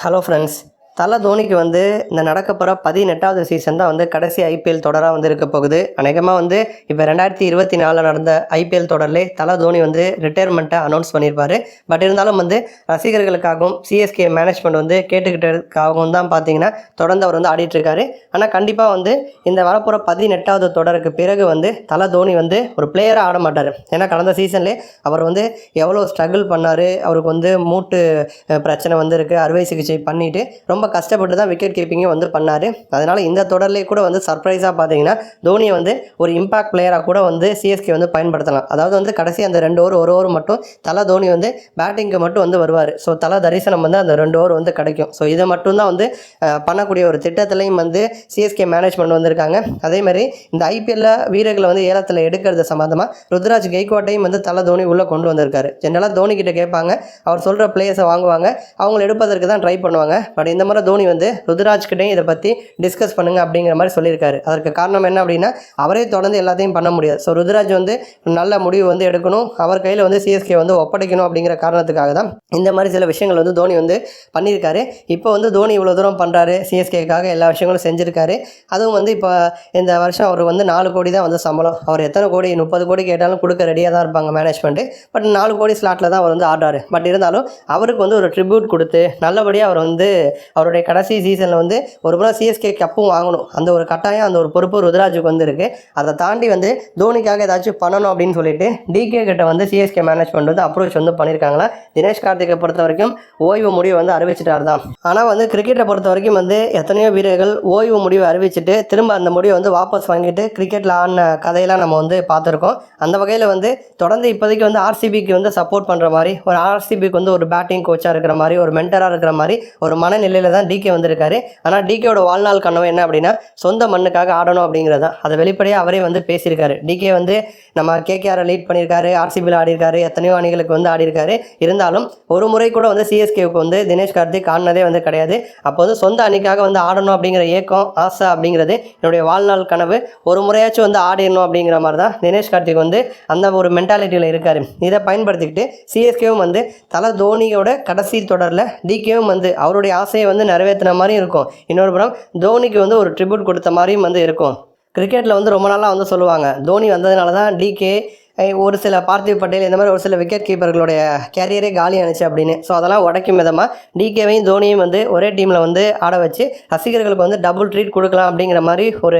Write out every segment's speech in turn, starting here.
Hello friends தலை தோனிக்கு வந்து இந்த நடக்க போகிற பதினெட்டாவது சீசன் தான் வந்து கடைசி ஐபிஎல் தொடராக வந்து இருக்க போகுது. அநேகமாக வந்து இப்போ ரெண்டாயிரத்தி இருபத்தி நாலில் நடந்த ஐபிஎல் தொடர்லே தலை தோனி வந்து ரிட்டையர்மெண்ட்டை அனௌன்ஸ் பண்ணியிருப்பார் பட் இருந்தாலும் வந்து ரசிகர்களுக்காகவும் சிஎஸ்கே மேனேஜ்மெண்ட் வந்து கேட்டுக்கிட்டதுக்காகவும் தான் பார்த்தீங்கன்னா தொடர்ந்து அவர் வந்து ஆடிட்டுருக்காரு ஆனால் கண்டிப்பாக வந்து இந்த வரப்போகிற பதினெட்டாவது தொடருக்கு பிறகு வந்து தலை தோனி வந்து ஒரு பிளேயராக ஆட மாட்டார். ஏன்னா கடந்த சீசன்லேயே அவர் வந்து எவ்வளோ ஸ்ட்ரகிள் பண்ணார் அவருக்கு வந்து மூட்டு பிரச்சனை வந்து இருக்குது அறுவை சிகிச்சை பண்ணிட்டு ரொம்ப கஷ்டப்பட்டு தான் விக்கெட் கீப்பிங்கும் வந்து பண்ணார். அதனால் இந்த தொடர்லேயே கூட வந்து சர்ப்ரைஸாக பார்த்தீங்கன்னா தோனியை வந்து ஒரு இம்பாக்ட் பிளேயராக கூட வந்து சிஎஸ்கே வந்து பயன்படுத்தலாம். அதாவது வந்து கடைசி அந்த ரெண்டு ஓவர் ஒரு ஓவர் மட்டும் தலை தோனி வந்து பேட்டிங்க்கு மட்டும் வந்து வருவார். ஸோ தலை தரிசனம் வந்து அந்த ரெண்டு ஓவர் வந்து கிடைக்கும். ஸோ இதை மட்டும்தான் வந்து பண்ணக்கூடிய ஒரு திட்டத்துலையும் வந்து சிஎஸ்கே மேனேஜ்மெண்ட் வந்திருக்காங்க. அதே மாதிரி இந்த ஐபிஎல்ல வீரர்களை வந்து ஏலத்தில் எடுக்கிறது சம்மந்தமாக ருத்ராஜ் கெய்க்வாட்டையும் வந்து தலை தோனி உள்ளே கொண்டு வந்திருக்காரு. ஜென்ரலாக தோனி கிட்ட கேட்பாங்க. அவர் சொல்கிற பிளேயர்ஸை வாங்குவாங்க. அவங்களை எடுப்பதற்கு தான் ட்ரை பண்ணுவாங்க. பட் இந்த முறை தோனி வந்து ருத்ராஜ்கிட்டையும் இதை பற்றி டிஸ்கஸ் பண்ணுங்க அப்படிங்கிற மாதிரி சொல்லியிருக்காரு. அதற்கு காரணம் என்ன அப்படின்னா அவரே தொடர்ந்து எல்லாத்தையும் பண்ண முடியாது. ஸோ ருத்ராஜ் வந்து நல்ல முடிவு வந்து எடுக்கணும். அவர் கையில் வந்து சிஎஸ்கே வந்து ஒப்படைக்கணும் அப்படிங்கிற காரணத்துக்காக தான் இந்த மாதிரி சில விஷயங்கள் வந்து தோனி வந்து பண்ணியிருக்காரு. இப்போ வந்து தோனி இவ்வளோ தூரம் பண்ணுறாரு சிஎஸ்கேக்காக எல்லா விஷயங்களும் செஞ்சுருக்காரு. அதுவும் வந்து இப்போ இந்த வருஷம் அவர் வந்து நாலு கோடி தான் வந்து சம்பளம். அவர் எத்தனை கோடி முப்பது கோடி கேட்டாலும் கொடுக்க ரெடியாக தான் இருப்பாங்க மேனேஜ்மெண்ட்டு பட் நாலு கோடி ஸ்லாட்டில் தான் அவர் வந்து ஆடுறாரு. பட் இருந்தாலும் அவருக்கு வந்து ஒரு ட்ரிபியூட் கொடுத்து நல்லபடியாக அவர் வந்து அவருடைய கடைசி சீசனில் வந்து ஒரு முறை சிஎஸ்கே கப்பும் வாங்கணும். அந்த ஒரு கட்டாயம் அந்த ஒரு பொறுப்பு ருத்ராஜுக்கு வந்து இருக்குது அதை தாண்டி வந்து தோனிக்காக ஏதாச்சும் பண்ணணும் அப்படின்னு சொல்லிட்டு டிகே கிட்ட வந்து சிஎஸ்கே மேனேஜ்மெண்ட் வந்து அப்ரோச் வந்து பண்ணியிருக்காங்களா தினேஷ் கார்த்திகை பொறுத்த வரைக்கும் ஓய்வு முடிவு வந்து அறிவிச்சிட்டார் தான் ஆனால் வந்து கிரிக்கெட்டை பொறுத்த வரைக்கும் வந்து எத்தனையோ வீரர்கள் ஓய்வு முடிவு அறிவிச்சிட்டு திரும்ப அந்த முடிவை வந்து வாபஸ் வாங்கிட்டு கிரிக்கெட்டில் ஆடின கதையெல்லாம் நம்ம வந்து பார்த்துருக்கோம். அந்த வகையில் வந்து தொடர்ந்து இப்போதைக்கு வந்து ஆர்சிபிக்கு வந்து சப்போர்ட் பண்ணுற மாதிரி ஒரு ஆர்சிபிக்கு வந்து ஒரு பேட்டிங் கோச்சாக இருக்கிற மாதிரி ஒரு மென்டராக இருக்கிற மாதிரி ஒரு மனநிலையில் தான் டிகே வந்திருக்காரு. ஆனால் டிகேயோட வாழ்நாள் கனவு என்ன அப்படின்னா சொந்த மண்ணுக்காக ஆடணும் அப்படிங்கிறது. தான் அதை வெளிப்படையாக அவரே வந்து பேசியிருக்காரு. டிகே வந்து நம்ம கேகேஆரை லீட் பண்ணியிருக்காரு ஆர்சிபியில் ஆடியிருக்காரு எத்தனையோ அணிகளுக்கு வந்து ஆடியிருக்காரு. இருந்தாலும் ஒரு முறை கூட வந்து சிஎஸ்கேவுக்கு வந்து தினேஷ் கார்த்திக் ஆடினதே வந்து கிடையாது. அப்போ வந்து சொந்த அணிக்காக வந்து ஆடணும் அப்படிங்கிற ஏக்கம் ஆசை அப்படிங்கிறது என்னுடைய வாழ்நாள் கனவு. ஒரு முறையாச்சும் வந்து ஆடிடணும் அப்படிங்கிற மாதிரி தான் தினேஷ் கார்த்திக் வந்து அந்த ஒரு மென்டாலிட்டியில் இருக்கார். இதை பயன்படுத்திக்கிட்டு சிஎஸ்கேவும் வந்து தலை தோனியோட கடைசி தொடரில் டிகேவும் வந்து அவருடைய ஆசையை வந்து நிறைவேற்றின மாதிரியும் இருக்கும். இன்னொரு புறம் தோனிக்கு வந்து ஒரு ட்ரிபியூட் கொடுத்த மாதிரியும் வந்து இருக்கும். கிரிக்கெட்டில் வந்து ரொம்ப நாளாக வந்து சொல்லுவாங்க. தோனி வந்ததுனால தான் டிகே ஒரு சில பார்த்திவ் பட்டேல் இந்த மாதிரி ஒரு சில விக்கெட் கீப்பர்களுடைய கேரியரே காலி ஆனிச்சு அப்படின்னு. ஸோ அதெல்லாம் உடைக்கும் விதமாக டிகேவையும் தோனியும் வந்து ஒரே டீமில் வந்து ஆட வச்சு ரசிகர்களுக்கு வந்து டபுள் ட்ரீட் கொடுக்கலாம் அப்படிங்கிற மாதிரி ஒரு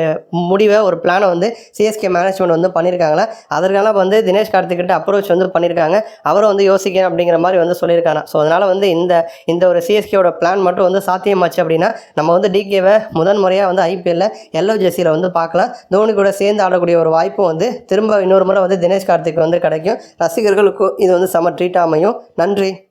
முடிவை ஒரு பிளானை வந்து சிஎஸ்கே மேனேஜ்மெண்ட் வந்து பண்ணியிருக்காங்களா அதற்கான வந்து தினேஷ் கார்த்திக்கிட்ட அப்ரோச் வந்து பண்ணியிருக்காங்க அவரும் வந்து யோசிக்கணும் அப்படிங்கிற மாதிரி வந்து சொல்லியிருக்காங்க ஸோ அதனால் வந்து இந்த இந்த ஒரு சிஎஸ்கேவோட பிளான் மட்டும் வந்து சாத்தியமாச்சு அப்படின்னா நம்ம வந்து டிகேவை முதன் முறையாக வந்து ஐபிஎல்ல எல்லோ ஜெர்சியில் வந்து பார்க்கலாம். தோனி கூட சேர்ந்து ஆடக்கூடிய ஒரு வாய்ப்பும் வந்து திரும்ப இன்னொரு முறை வந்து தினேஷ் கார்த்திக் வந்து கிடைக்கும். ரசிகர்களுக்கும் இது வந்து செம ட்ரீட் அமையும். நன்றி.